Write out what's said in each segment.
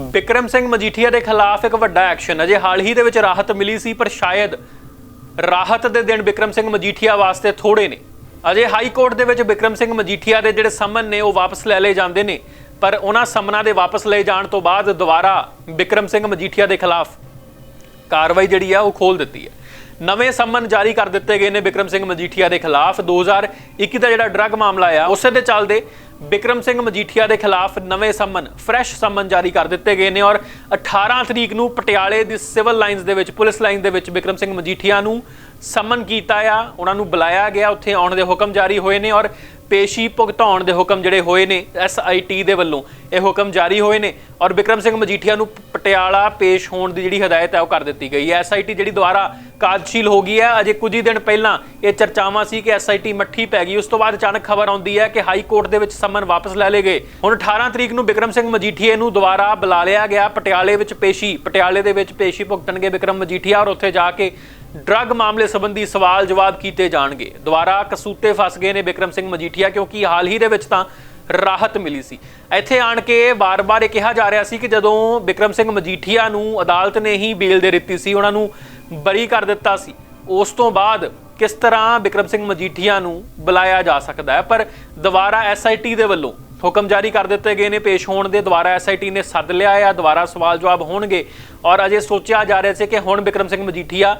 ਵਿਕਰਮ ਸਿੰਘ ਮਜੀਠੀਆ ਦੇ ਖਿਲਾਫ ਇੱਕ ਵੱਡਾ ਐਕਸ਼ਨ ਅਜੇ ਹਾਲ ਹੀ ਦੇ ਵਿੱਚ ਰਾਹਤ ਮਿਲੀ ਸੀ, ਪਰ ਸ਼ਾਇਦ ਰਾਹਤ ਦੇ ਦਿਨ ਵਿਕਰਮ ਸਿੰਘ ਮਜੀਠੀਆ ਵਾਸਤੇ ਥੋੜੇ ਨੇ। ਅਜੇ ਹਾਈ ਕੋਰਟ ਦੇ ਵਿੱਚ ਵਿਕਰਮ ਸਿੰਘ ਮਜੀਠੀਆ ਦੇ ਜਿਹੜੇ ਸਮਨ ਨੇ, ਉਹ ਵਾਪਸ ਲੈ ਲਏ ਜਾਂਦੇ ਨੇ। ਪਰ ਉਹਨਾਂ ਸਮਨਾਂ ਦੇ ਵਾਪਸ ਲਏ ਜਾਣ ਤੋਂ ਬਾਅਦ ਦੁਬਾਰਾ ਵਿਕਰਮ ਸਿੰਘ ਮਜੀਠੀਆ ਦੇ ਖਿਲਾਫ ਕਾਰਵਾਈ ਜਿਹੜੀ ਆ, ਉਹ ਖੋਲ ਦਿੱਤੀ ਹੈ। ਨਵੇਂ ਸੰਮਨ ਜਾਰੀ ਕਰ ਦਿੱਤੇ ਗਏ ਨੇ ਵਿਕਰਮ ਸਿੰਘ ਮਜੀਠੀਆ ਦੇ ਖਿਲਾਫ। 2021 ਦਾ ਜਿਹੜਾ ਡਰੱਗ ਮਾਮਲਾ ਆ, ਉਸੇ ਦੇ ਚੱਲਦੇ ਬਿਕਰਮ ਸਿੰਘ ਮਜੀਠੀਆ ਦੇ ਖਿਲਾਫ ਨਵੇਂ ਸੰਮਨ ਫਰੈਸ਼ ਸੰਮਨ ਜਾਰੀ ਕਰ ਦਿੱਤੇ ਗਏ ਨੇ ਔਰ 18 ਤਰੀਕ ਨੂੰ ਪਟਿਆਲੇ ਦੀ ਸਿਵਲ ਲਾਈਨਸ ਦੇ ਵਿੱਚ, ਪੁਲਿਸ ਲਾਈਨ ਦੇ ਵਿੱਚ ਬਿਕਰਮ ਸਿੰਘ ਮਜੀਠੀਆ ਨੂੰ ਸੰਮਨ ਕੀਤਾ ਆ, ਉਹਨਾਂ ਨੂੰ ਬੁਲਾਇਆ ਗਿਆ, ਉੱਥੇ ਆਉਣ ਦੇ ਹੁਕਮ ਜਾਰੀ ਹੋਏ ਨੇ ਔਰ ਪੇਸ਼ੀ ਭੁਗਤਾਉਣ ਦੇ ਹੁਕਮ ਜਿਹੜੇ ਹੋਏ ਨੇ ਐਸਆਈਟੀ ਦੇ ਵੱਲੋਂ, ਇਹ ਹੁਕਮ ਜਾਰੀ ਹੋਏ ਨੇ ਔਰ ਬਿਕਰਮ ਸਿੰਘ ਮਜੀਠੀਆ ਨੂੰ ਪਟਿਆਲਾ ਪੇਸ਼ ਹੋਣ ਦੀ ਜਿਹੜੀ ਹਦਾਇਤ ਹੈ ਉਹ ਕਰ ਦਿੱਤੀ ਗਈ ਹੈ। ਐਸਆਈਟੀ ਜਿਹੜੀ ਦੁਆਰਾ ਕਾਰਜਸ਼ੀਲ ਹੋ ਗਈ ਹੈ। ਅਜੇ ਕੁਝ ਹੀ ਦਿਨ ਪਹਿਲਾਂ ਇਹ ਚਰਚਾਵਾਂ ਸੀ ਕਿ ਐਸਆਈਟੀ ਮੱਠੀ ਪੈ ਗਈ। ਉਸ ਤੋਂ ਬਾਅਦ ਅਚਾਨਕ ਖਬਰ ਆਉਂਦੀ ਹੈ ਕਿ ਹਾਈ ਕੋਰਟ ਦੇ ਵਿੱਚ ਸੰਮਨ ਵਾਪਸ ਲੈ ਲਏ ਗਏ। ਹੁਣ 18 ਤਰੀਕ ਨੂੰ ਵਿਕਰਮ ਸਿੰਘ ਮਜੀਠੀਏ ਨੂੰ ਦੁਬਾਰਾ ਬੁਲਾ ਲਿਆ ਗਿਆ। ਪਟਿਆਲੇ ਵਿੱਚ ਪੇਸ਼ੀ, ਪਟਿਆਲੇ ਦੇ ਵਿੱਚ ਪੇਸ਼ੀ ਭੁਗਤਣਗੇ ਵਿਕਰਮ ਮਜੀਠੀਆ ਔਰ ਉੱਥੇ ਜਾ ਕੇ ਡਰੱਗ ਮਾਮਲੇ ਸੰਬੰਧੀ ਸਵਾਲ ਜਵਾਬ ਕੀਤੇ ਜਾਣਗੇ। ਦੁਬਾਰਾ ਕਸੂਤੇ ਫਸ ਗਏ ਨੇ ਵਿਕਰਮ ਸਿੰਘ ਮਜੀਠੀਆ ਕਿਉਂਕਿ ਹਾਲ ਹੀ ਦੇ ਵਿੱਚ ਤਾਂ ਰਾਹਤ ਮਿਲੀ ਸੀ। ਇੱਥੇ ਆਣ ਕੇ ਵਾਰ-ਵਾਰ ਇਹ ਕਿਹਾ ਜਾ ਰਿਹਾ ਸੀ ਕਿ ਜਦੋਂ ਵਿਕਰਮ ਸਿੰਘ ਮਜੀਠੀਆ ਨੂੰ ਅਦਾਲਤ ਨੇ ਹੀ ਬੇਲ ਦੇ ਦਿੱਤੀ ਸੀ, ਉਹਨਾਂ ਨੂੰ ਬਰੀ ਕਰ ਦਿੱਤਾ ਸੀ, ਉਸ ਤੋਂ ਬਾਅਦ ਕਿਸ ਤਰ੍ਹਾਂ ਵਿਕਰਮ ਸਿੰਘ ਮਜੀਠੀਆ ਨੂੰ ਬੁਲਾਇਆ ਜਾ ਸਕਦਾ ਹੈ? ਪਰ ਦੁਬਾਰਾ ਐਸਆਈਟੀ ਦੇ ਵੱਲੋਂ ਹੁਕਮ ਜਾਰੀ ਕਰ ਦਿੱਤੇ ਗਏ ਨੇ, ਪੇਸ਼ ਹੋਣ ਦੇ ਦੁਬਾਰਾ ਐਸਆਈਟੀ ਨੇ ਸੱਦ ਲਿਆ ਆ ਦੁਬਾਰਾ ਸਵਾਲ ਜਵਾਬ ਹੋਣਗੇ ਔਰ ਅਜੇ ਸੋਚਿਆ ਜਾ ਰਿਹਾ ਸੀ ਕਿ ਹੁਣ ਵਿਕਰਮ ਸਿੰਘ ਮਜੀਠੀਆ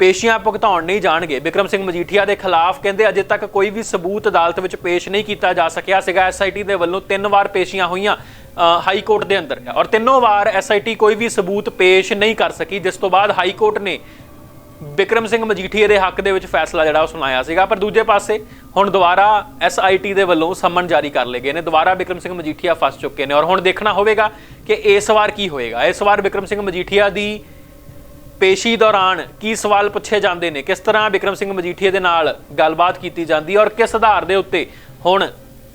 ਪੇਸ਼ੀਆਂ ਭੁਗਤਾਉਣ ਨਹੀਂ ਜਾਣਗੇ। ਵਿਕਰਮ ਸਿੰਘ ਮਜੀਠੀਆ ਦੇ ਖਿਲਾਫ ਕਹਿੰਦੇ ਅਜੇ ਤੱਕ ਕੋਈ ਵੀ ਸਬੂਤ ਅਦਾਲਤ ਵਿੱਚ ਪੇਸ਼ ਨਹੀਂ ਕੀਤਾ ਜਾ ਸਕਿਆ ਸੀਗਾ। ਐਸਆਈਟੀ ਦੇ ਵੱਲੋਂ ਤਿੰਨ ਵਾਰ ਪੇਸ਼ੀਆਂ ਹੋਈਆਂ ਹਾਈ ਕੋਰਟ ਦੇ ਅੰਦਰ। ਔਰ ਤਿੰਨੋਂ ਵਾਰ ਐਸਆਈਟੀ ਕੋਈ ਵੀ ਸਬੂਤ ਪੇਸ਼ ਨਹੀਂ ਕਰ ਸਕੀ, ਜਿਸ ਤੋਂ ਬਾਅਦ ਹਾਈ ਕੋਰਟ ਨੇ ਵਿਕਰਮ ਸਿੰਘ ਮਜੀਠੀਏ ਦੇ ਹੱਕ ਦੇ ਵਿੱਚ ਫੈਸਲਾ ਜਿਹੜਾ ਉਹ ਸੁਣਾਇਆ ਸੀਗਾ। ਪਰ ਦੂਜੇ ਪਾਸੇ ਹੁਣ ਦੁਬਾਰਾ ਐਸਆਈਟੀ ਦੇ ਵੱਲੋਂ ਸਮਨ ਜਾਰੀ ਕਰ ਲਏ ਗਏ ਨੇ। ਦੁਬਾਰਾ ਵਿਕਰਮ ਸਿੰਘ ਮਜੀਠੀਆ ਫਸ ਚੁੱਕੇ ਨੇ। ਔਰ ਹੁਣ ਦੇਖਣਾ ਹੋਵੇਗਾ ਕਿ ਇਸ ਵਾਰ ਕੀ ਹੋਏਗਾ। ਇਸ ਵਾਰ ਵਿਕਰਮ ਸਿੰਘ ਮਜੀਠੀਆ ਦੀ ਪੇਸ਼ੀ ਦੌਰਾਨ ਕੀ ਸਵਾਲ ਪੁੱਛੇ ਜਾਂਦੇ ਨੇ? ਕਿਸ ਤਰ੍ਹਾਂ ਵਿਕਰਮ ਸਿੰਘ ਮਜੀਠੀਏ ਦੇ ਨਾਲ ਗੱਲਬਾਤ ਕੀਤੀ ਜਾਂਦੀ ਹੈ ਔਰ ਕਿਸ ਆਧਾਰ ਦੇ ਉੱਤੇ ਹੁਣ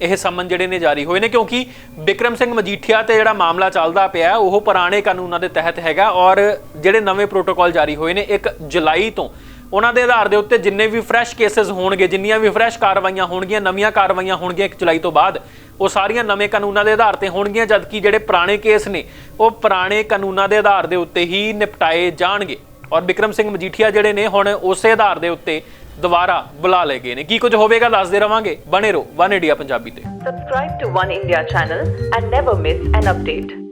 ਇਹ ਸੰਮਨ ਜਿਹੜੇ ਨੇ ਜਾਰੀ ਹੋਏ ਨੇ? ਕਿਉਂਕਿ ਵਿਕਰਮ ਸਿੰਘ ਮਜੀਠੀਆ ਤੇ ਜਿਹੜਾ ਮਾਮਲਾ ਚੱਲਦਾ ਪਿਆ, ਉਹ ਪੁਰਾਣੇ ਕਾਨੂੰਨਾਂ ਦੇ ਤਹਿਤ ਹੈਗਾ ਔਰ ਜਿਹੜੇ ਨਵੇਂ ਪ੍ਰੋਟੋਕਾਲ ਜਾਰੀ ਹੋਏ ਨੇ 1 ਜੁਲਾਈ ਤੋਂ। ਉਹਨਾਂ ਦੇ ਆਧਾਰ ਦੇ ਉੱਤੇ ਜਿੰਨੇ ਵੀ ਫਰੈਸ਼ ਕੇਸਸ ਹੋਣਗੇ, ਜਿੰਨੀਆਂ ਵੀ ਫਰੈਸ਼ ਕਾਰਵਾਈਆਂ ਹੋਣਗੀਆਂ, ਨਵੀਆਂ ਕਾਰਵਾਈਆਂ ਹੋਣਗੀਆਂ 1 ਜੁਲਾਈ ਤੋਂ ਬਾਅਦ ਉਹ ਸਾਰੀਆਂ ਨਵੇਂ ਕਾਨੂੰਨਾਂ ਦੇ ਆਧਾਰ ਤੇ ਹੋਣਗੀਆਂ, ਜਦਕਿ ਜਿਹੜੇ ਪੁਰਾਣੇ ਕੇਸ ਨੇ, ਉਹ ਪੁਰਾਣੇ ਕਾਨੂੰਨਾਂ ਦੇ ਆਧਾਰ ਦੇ ਉੱਤੇ ਹੀ ਨਿਪਟਾਏ ਜਾਣਗੇ। ਔਰ ਵਿਕਰਮ ਸਿੰਘ ਮਜੀਠੀਆ ਜਿਹੜੇ ਨੇ, ਹੁਣ ਉਸੇ ਆਧਾਰ ਦੇ ਉੱਤੇ ਦੁਬਾਰਾ ਬੁਲਾ ਲਏ ਗਏ ਨੇ। ਕੀ ਕੁਝ ਹੋਵੇਗਾ, ਦੱਸਦੇ ਰਵਾਂਗੇ। ਬਣੇ ਰਹੋ, ਵਨ ਇੰਡੀਆ ਪੰਜਾਬੀ ਤੇ। Subscribe to One India channel and never miss an update.